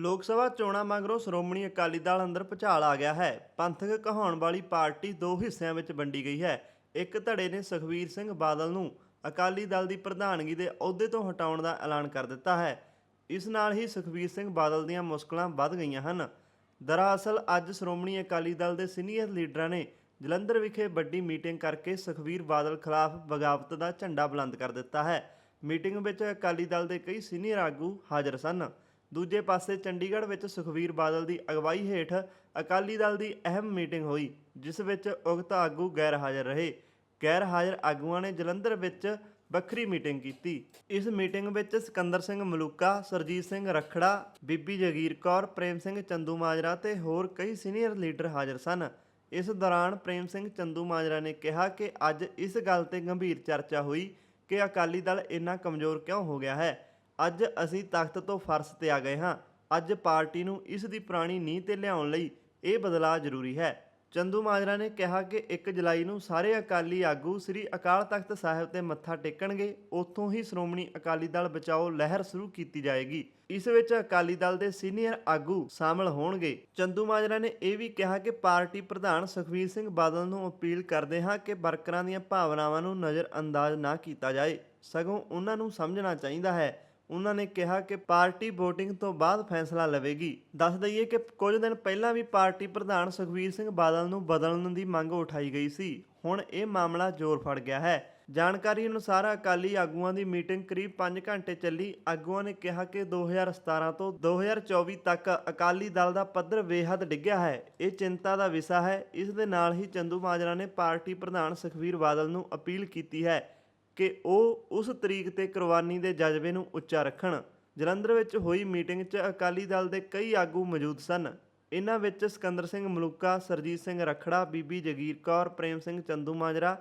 ਲੋਕ ਸਭਾ ਚੋਣਾਂ ਮਗਰੋਂ ਸ਼੍ਰੋਮਣੀ ਅਕਾਲੀ ਦਲ ਅੰਦਰ ਭੁਚਾਲ ਆ ਗਿਆ ਹੈ। ਪੰਥਕ ਕਹਾਉਣ ਵਾਲੀ ਪਾਰਟੀ ਦੋ ਹਿੱਸਿਆਂ ਵਿੱਚ ਵੰਡੀ ਗਈ ਹੈ। ਇੱਕ ਧੜੇ ਨੇ ਸੁਖਵੀਰ ਸਿੰਘ ਬਾਦਲ ਨੂੰ ਅਕਾਲੀ ਦਲ ਦੀ ਪ੍ਰਧਾਨਗੀ ਦੇ ਅਹੁਦੇ ਤੋਂ ਹਟਾਉਣ ਦਾ ਐਲਾਨ ਕਰ ਦਿੱਤਾ ਹੈ। ਇਸ ਨਾਲ ਹੀ ਸੁਖਵੀਰ ਸਿੰਘ ਬਾਦਲ ਦੀਆਂ ਮੁਸ਼ਕਲਾਂ ਵੱਧ ਗਈਆਂ ਹਨ। ਦਰਅਸਲ, ਅੱਜ ਸ਼੍ਰੋਮਣੀ ਅਕਾਲੀ ਦਲ ਦੇ ਸੀਨੀਅਰ ਲੀਡਰਾਂ ਨੇ ਜਲੰਧਰ ਵਿਖੇ ਵੱਡੀ ਮੀਟਿੰਗ ਕਰਕੇ ਸੁਖਵੀਰ ਬਾਦਲ ਖਿਲਾਫ ਬਗਾਵਤ ਦਾ ਝੰਡਾ ਬੁਲੰਦ ਕਰ ਦਿੱਤਾ ਹੈ। ਮੀਟਿੰਗ ਵਿੱਚ ਅਕਾਲੀ ਦਲ ਦੇ ਕਈ ਸੀਨੀਅਰ ਆਗੂ ਹਾਜ਼ਰ ਸਨ। ਦੂਜੇ ਪਾਸੇ ਚੰਡੀਗੜ੍ਹ ਵਿੱਚ ਸੁਖਵੀਰ ਬਾਦਲ ਦੀ ਅਗਵਾਈ ਹੇਠ ਅਕਾਲੀ ਦਲ ਦੀ ਅਹਿਮ ਮੀਟਿੰਗ ਹੋਈ, ਜਿਸ ਵਿੱਚ ਉਗਤ ਆਗੂ ਗੈਰ ਹਾਜ਼ਰ ਰਹੇ। ਗੈਰ ਹਾਜ਼ਰ ਆਗੂਆਂ ਨੇ ਜਲੰਧਰ ਵਿੱਚ ਵੱਖਰੀ ਮੀਟਿੰਗ ਕੀਤੀ। ਇਸ ਮੀਟਿੰਗ ਵਿੱਚ ਸਿਕੰਦਰ ਸਿੰਘ ਮਲੂਕਾ, ਸਰਜੀਤ ਸਿੰਘ ਰਖੜਾ, ਬੀਬੀ ਜਗੀਰ ਕੌਰ, ਪ੍ਰੇਮ ਸਿੰਘ ਚੰਦੂ ਮਾਜਰਾ ਤੇ ਹੋਰ ਕਈ ਸੀਨੀਅਰ ਲੀਡਰ ਹਾਜ਼ਰ ਸਨ। ਇਸ ਦੌਰਾਨ ਪ੍ਰੇਮ ਸਿੰਘ ਚੰਦੂ ਮਾਜਰਾ ਨੇ ਕਿਹਾ ਕਿ ਅੱਜ ਇਸ ਗੱਲ ਤੇ ਗੰਭੀਰ ਚਰਚਾ ਹੋਈ ਕਿ ਅਕਾਲੀ ਦਲ ਇੰਨਾ ਕਮਜ਼ੋਰ ਕਿਉਂ ਹੋ ਗਿਆ ਹੈ। ਅੱਜ ਅਸੀਂ ਤਖਤ ਤੋਂ ਫਰਸ਼ ਤੇ ਆ ਗਏ ਹਾਂ। ਅੱਜ ਪਾਰਟੀ ਨੂੰ ਇਸ ਦੀ ਪੁਰਾਣੀ ਨੀਂਹ ਤੇ ਲਿਆਉਣ ਲਈ ਇਹ ਬਦਲਾਅ ਜ਼ਰੂਰੀ ਹੈ। ਚੰਦੂ ਮਾਜਰਾ ਨੇ ਕਿਹਾ ਕਿ 1 ਜੁਲਾਈ ਨੂੰ ਸਾਰੇ ਅਕਾਲੀ ਆਗੂ ਸ੍ਰੀ ਅਕਾਲ ਤਖਤ ਸਾਹਿਬ ਤੇ ਮੱਥਾ ਟੇਕਣਗੇ। ਉੱਥੋਂ ਹੀ ਸ਼੍ਰੋਮਣੀ ਅਕਾਲੀ ਦਲ ਬਚਾਓ ਲਹਿਰ ਸ਼ੁਰੂ ਕੀਤੀ ਜਾਏਗੀ। ਇਸ ਵਿੱਚ ਅਕਾਲੀ ਦਲ ਦੇ ਸੀਨੀਅਰ ਆਗੂ ਸ਼ਾਮਲ ਹੋਣਗੇ। ਚੰਦੂ ਮਾਜਰਾ ਨੇ ਇਹ ਵੀ ਕਿਹਾ ਕਿ ਪਾਰਟੀ ਪ੍ਰਧਾਨ ਸੁਖਵੀਰ ਸਿੰਘ ਬਾਦਲ ਨੂੰ ਅਪੀਲ ਕਰਦੇ ਹਾਂ ਕਿ ਵਰਕਰਾਂ ਦੀਆਂ ਭਾਵਨਾਵਾਂ ਨੂੰ ਨਜ਼ਰ ਅੰਦਾਜ਼ ਨਾ ਕੀਤਾ ਜਾਏ। ਸਗੋਂ ਉਹਨਾਂ ਨੂੰ ਸਮਝਣਾ ਚਾਹੀਦਾ ਹੈ ਉਹਨਾਂ ਨੇ ਕਿਹਾ ਕਿ ਪਾਰਟੀ VOTING ਤੋਂ ਬਾਅਦ ਫੈਸਲਾ ਲਵੇਗੀ। ਦੱਸ ਦਈਏ ਕਿ ਕੁਝ ਦਿਨ ਪਹਿਲਾਂ ਵੀ ਪਾਰਟੀ ਪ੍ਰਧਾਨ ਸੁਖਵੀਰ ਸਿੰਘ ਬਾਦਲ ਨੂੰ ਬਦਲਣ ਦੀ ਮੰਗ ਉਠਾਈ ਗਈ ਸੀ। ਹੁਣ ਇਹ ਮਾਮਲਾ ਜ਼ੋਰ ਫੜ ਗਿਆ ਹੈ। ਜਾਣਕਾਰੀ ਅਨੁਸਾਰ ਅਕਾਲੀ ਆਗੂਆਂ ਦੀ ਮੀਟਿੰਗ ਕਰੀਬ 5 ਘੰਟੇ ਚੱਲੀ। ਆਗੂਆਂ ਨੇ ਕਿਹਾ ਕਿ 2017 ਤੋਂ 2024 ਤੱਕ ਅਕਾਲੀ ਦਲ ਦਾ ਪੱਧਰ ਬੇਹੱਦ ਡਿੱਗਿਆ ਹੈ। ਇਹ ਚਿੰਤਾ ਦਾ ਵਿਸ਼ਾ ਹੈ। ਇਸ ਦੇ ਨਾਲ ਹੀ ਚੰਦੂ ਮਾਜਰਾ ਨੇ ਪਾਰਟੀ ਪ੍ਰਧਾਨ ਸੁਖਵੀਰ ਬਾਦਲ ਨੂੰ ਅਪੀਲ ਕੀਤੀ ਹੈ। ਕਿ ਉਹ ਉਸ ਤਰੀਕ ਤੇ ਕੁਰਬਾਨੀ ਦੇ ਜਜ਼ਬੇ ਨੂੰ ਉੱਚਾ ਰੱਖਣ। ਜਲੰਧਰ ਵਿੱਚ ਹੋਈ ਮੀਟਿੰਗ 'ਚ ਅਕਾਲੀ ਦਲ ਦੇ ਕਈ ਆਗੂ ਮੌਜੂਦ ਸਨ। ਇਹਨਾਂ ਵਿੱਚ ਸਿਕੰਦਰ ਸਿੰਘ ਮਲੂਕਾ, ਸਰਜੀਤ ਸਿੰਘ ਰਖੜਾ, ਬੀਬੀ ਜਗੀਰ ਕੌਰ, ਪ੍ਰੇਮ ਸਿੰਘ ਚੰਦੂ ਮਾਜਰਾ,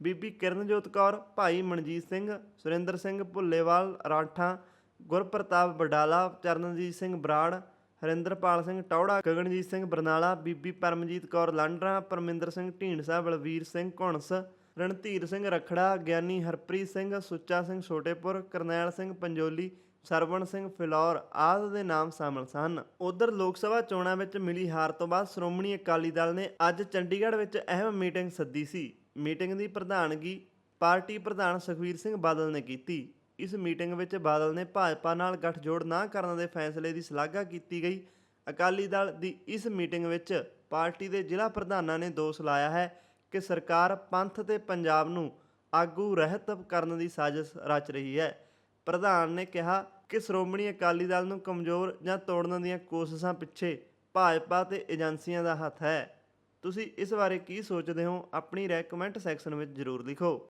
ਬੀਬੀ ਕਿਰਨਜੋਤ ਕੌਰ, ਭਾਈ ਮਨਜੀਤ ਸਿੰਘ, ਸੁਰਿੰਦਰ ਸਿੰਘ ਭੁੱਲੇਵਾਲ, ਰਾਠਾਂ, ਗੁਰਪ੍ਰਤਾਪ ਬਡਾਲਾ ਚਰਨਜੀਤ ਸਿੰਘ ਬਰਾੜ, ਹਰਿੰਦਰਪਾਲ ਸਿੰਘ ਟੌੜਾ, ਗਗਨਜੀਤ ਸਿੰਘ ਬਰਨਾਲਾ, ਬੀਬੀ ਪਰਮਜੀਤ ਕੌਰ ਲਾਂਡਰਾ, ਪਰਮਿੰਦਰ ਸਿੰਘ ਢੀਂਡਸਾ, ਬਲਵੀਰ ਸਿੰਘ ਘੁਣਸ ਰਣਧੀਰ ਸਿੰਘ ਰਖੜਾ, ਗਿਆਨੀ ਹਰਪ੍ਰੀਤ ਸਿੰਘ, ਸੁੱਚਾ ਸਿੰਘ ਛੋਟੇਪੁਰ, ਕਰਨੈਲ ਸਿੰਘ ਪੰਜੋਲੀ, ਸਰਵਣ ਸਿੰਘ ਫਿਲੌਰ ਆਦਿ ਦੇ ਨਾਮ ਸ਼ਾਮਲ ਸਨ। ਉਧਰ ਲੋਕ ਸਭਾ ਚੋਣਾਂ ਵਿੱਚ ਮਿਲੀ ਹਾਰ ਤੋਂ ਬਾਅਦ ਸ਼੍ਰੋਮਣੀ ਅਕਾਲੀ ਦਲ ਨੇ ਅੱਜ ਚੰਡੀਗੜ੍ਹ ਵਿੱਚ ਅਹਿਮ ਮੀਟਿੰਗ ਸੱਦੀ ਸੀ। ਮੀਟਿੰਗ ਦੀ ਪ੍ਰਧਾਨਗੀ ਪਾਰਟੀ ਪ੍ਰਧਾਨ ਸੁਖਵੀਰ ਸਿੰਘ ਬਾਦਲ ਨੇ ਕੀਤੀ। ਇਸ ਮੀਟਿੰਗ ਵਿੱਚ ਬਾਦਲ ਨੇ ਭਾਜਪਾ ਨਾਲ ਗੱਠਜੋੜ ਨਾ ਕਰਨ ਦੇ ਫੈਸਲੇ ਦੀ ਸ਼ਲਾਘਾ ਕੀਤੀ ਗਈ। ਅਕਾਲੀ ਦਲ ਦੀ ਇਸ ਮੀਟਿੰਗ ਵਿੱਚ ਪਾਰਟੀ ਦੇ ਜ਼ਿਲ੍ਹਾ ਪ੍ਰਧਾਨਾਂ ਨੇ ਦੋਸ਼ ਲਾਇਆ ਹੈ। ਕਿ ਸਰਕਾਰ ਪੰਥ ਤੇ ਪੰਜਾਬ ਨੂੰ ਆਗੂ ਰਹਿਤ ਕਰਨ ਦੀ ਸਾਜ਼ਿਸ਼ ਰਚ ਰਹੀ ਹੈ। ਪ੍ਰਧਾਨ ਨੇ ਕਿਹਾ ਕਿ ਸ਼੍ਰੋਮਣੀ ਅਕਾਲੀ ਦਲ ਨੂੰ ਕਮਜ਼ੋਰ ਜਾਂ ਤੋੜਨ ਦੀਆਂ ਕੋਸ਼ਿਸ਼ਾਂ ਪਿੱਛੇ ਭਾਜਪਾ ਤੇ ਏਜੰਸੀਆਂ ਦਾ ਹੱਥ ਹੈ। ਤੁਸੀਂ ਇਸ ਬਾਰੇ ਕੀ ਸੋਚਦੇ ਹੋ? ਆਪਣੀ ਰਾਏ ਕਮੈਂਟ ਸੈਕਸ਼ਨ ਵਿੱਚ ਜ਼ਰੂਰ ਲਿਖੋ।